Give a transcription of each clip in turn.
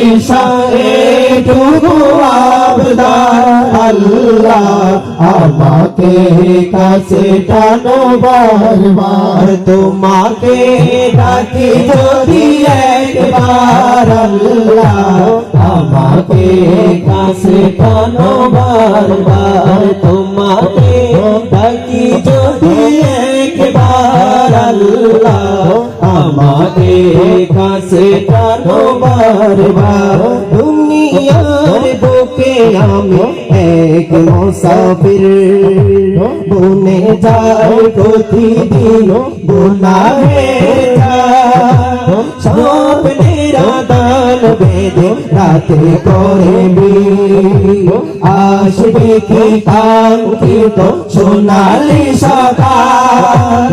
দিশারে টুকু আবদার, আল্লাহ আমাকে কাছে টানো বারবার। তোমাকে ডাকি যদি একবার, আল্লাহ আমাকে কাছে টানো বারবার। তোমাকে আমাকে কাছে টানো বারবার, দুনিয়ার বুকে আমি এক মুসাফির। বনে যাই প্রতিদিন গুনাহে স্বপ্নের আদান বেদে রাতে করবি আসবে কি কাঙ্ক্ষিত সোনালি সকাল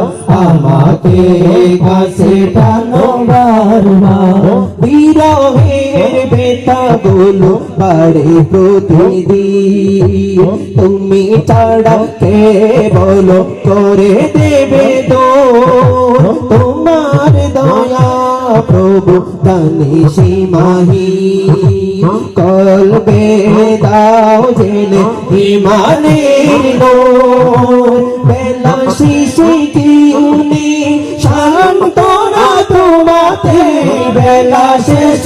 বেতা গুলো বাড়ে প্রতিদিন তুমি ছাড়া বলো করে দেবে তো তোমার দয়া প্রভু দানি সীমাহি। কলবে দাও জেনে নূর বেলা শিশি কি উনি শান্তনা তোমাতে। বেলা শেষ